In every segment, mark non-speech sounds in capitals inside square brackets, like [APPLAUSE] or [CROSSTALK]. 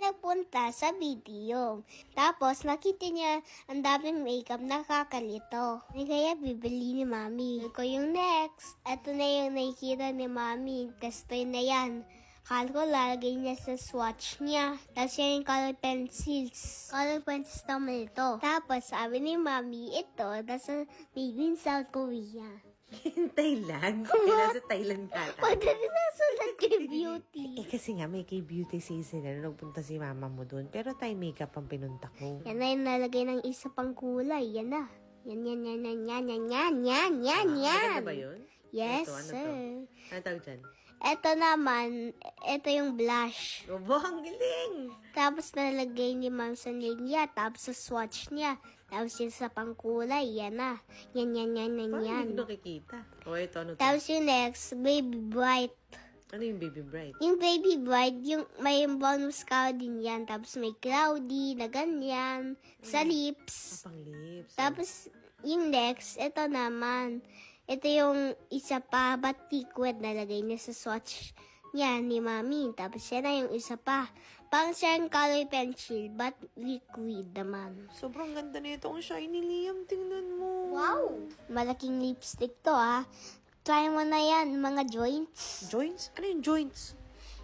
nagpunta sa video. Tapos nakita niya ang daming makeup nakakalito. Ay, Kaya bibili ni Mami. Ko yung next. Ito na yung nakikita ni Mami. Testoy na yan. Kala ko lalagay niya sa swatch niya. Tapos yan yung color pencils. Color pencils naman ito. Tapos sabi ni Mami, ito, nasa made in South Korea. [LAUGHS] Thailand? [LAUGHS] Eh, nasa Thailand ka ata. Pwede din nasulat kay Beauty. Eh, kasi nga, may kay beauty season na nagpunta si mama mo doon. Pero Thai makeup ang pinunta ko. Yan na yung nalagay ng isa pang kulay. Yan na. Yan, yan, yan, yan, yan, yan, yan, yan, yan, Ah, yan. Maganda ba yun? Yes, Ito, ano to? sir. Ano tawag dyan? Ito naman, ito yung blush. Obo, ang galing! Tapos nalagay ni Ma'am sa nail niya, tapos sa swatch niya. Tapos yung sa pangkulay, yan na. Yan, yan, yan, yan, Parang yan. hindi ko nakikita. O, ito, ano to? Tapos yung next, Baby Bright. Ano yung baby bright? Yung Baby Bright, yung may bonus ka din yan. Tapos may cloudy na ganyan. Sa lips. Ah, pang lips. Tapos, yung next, ito naman. Ito yung isa pa, but liquid nalagay niya sa swatch niya ni Mami. Tapos, yan na yung isa pa. Pang siyang color pencil, but liquid naman. Sobrang ganda nito. Ang shiny Liam. Tingnan mo. Malaking lipstick to, ah. Try mo na yan, mga joints. Joints? Ano yung joints?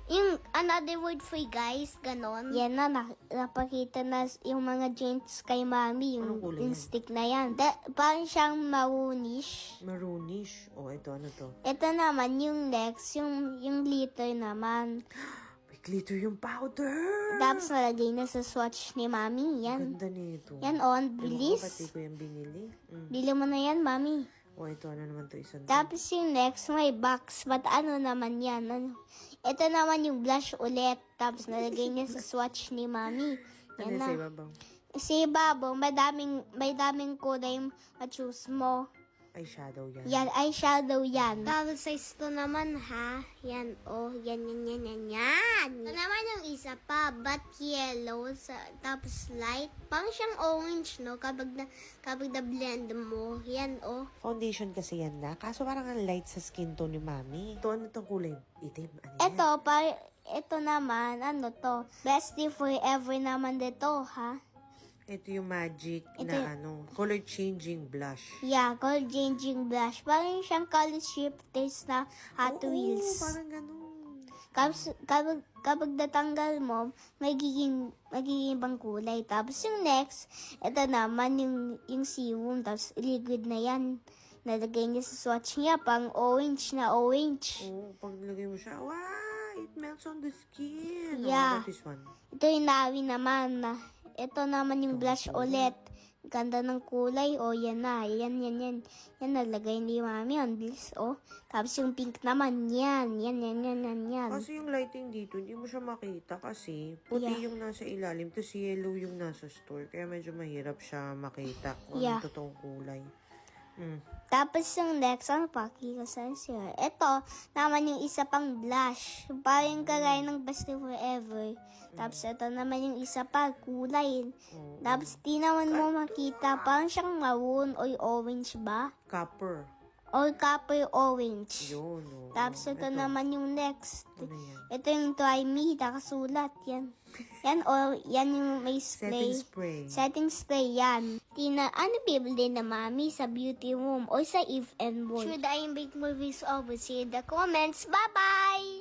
Yung another word for guys, ganon. Yan na, na napakita na yung mga joints kay Mami. Yung, Anong kulay yung yan? stick na yan. Da, parang siyang maroonish. Maroonish. O, ito, ano to? Ito naman, yung next, yung, yung glitter naman. [GASPS] May glitter yung powder. Tapos nalagay na sa swatch ni Mami. Yan. Ganda nito. Yan on, ko, bilis. Pati ko yung binili. Mm. Bili mo na yan, Mami. O, ito, ano naman to? Isang Tapos yung next, may box. But ano naman yan? Ano? Ito naman yung blush ulit. Tapos nalagay niya sa swatch ni Mami. [LAUGHS] Ano Yan yung na. sa ibabaw? Si Babo, may daming, may daming kulay ma-choose mo. Eyeshadow yan. Yan, eyeshadow yan. Tapos size to naman ha. Yan, oh, yan, yan, yan, yan, yan. Ito naman yung isa pa, but yellow, sa, tapos light. Pang siyang orange, no? Kapag na, kapag na blend mo. Yan, oh. Foundation kasi yan na. Kaso parang ang light sa skin tone ni Mami. Ito, ano itong kulay? Itim. Ano yan? Ito, pa, ito naman, ano to? Bestie forever naman dito, ha? Ito yung magic Ito na yung- ano, color changing blush. Yeah, gold changing blush. Parang siyang color shifters na Hot Oo, Wheels. parang ganun. Kapag, kapag, kapag natanggal mo, magiging, magiging ibang kulay. Tapos yung next, ito naman yung, yung serum. Tapos liquid na yan. Nalagay niya sa swatch niya, pang orange na orange. Oo, pag nilagay mo siya, wow, it melts on the skin. Yeah. Oh, this one? Ito yung nawi naman. na Ito naman yung blush ulit. Ganda ng kulay. O, yan na. Yan, yan, yan. Yan, nalagay ni mami. Ang bilis, oh. Tapos yung pink naman, yan. Yan, yan, yan, yan, yan. Kasi yung lighting dito, hindi mo siya makita kasi puti Yeah. yung nasa ilalim, tapos yellow yung nasa store. Kaya medyo mahirap siya makita kung Yeah. ano totoong kulay. Mm. Tapos yung next, ano pa? Kika Sensor. Ito, naman yung isa pang blush. Parang kagaya ng Best Forever. Tapos ito naman yung isa pa, kulay. Oo. Tapos di naman mo makita, parang siyang maroon o orange ba? Copper. Or copper orange. Yun. oo. Tapos ito, naman yung next. Ano yan? Ito yung Try Me, nakasulat. Yan. Yan, o yan yung may spray. Setting spray. Setting spray yan. Tina, ano bibili na mami sa beauty room o sa Eve and Boy? Should I make movies over? See in the comments. Bye-bye!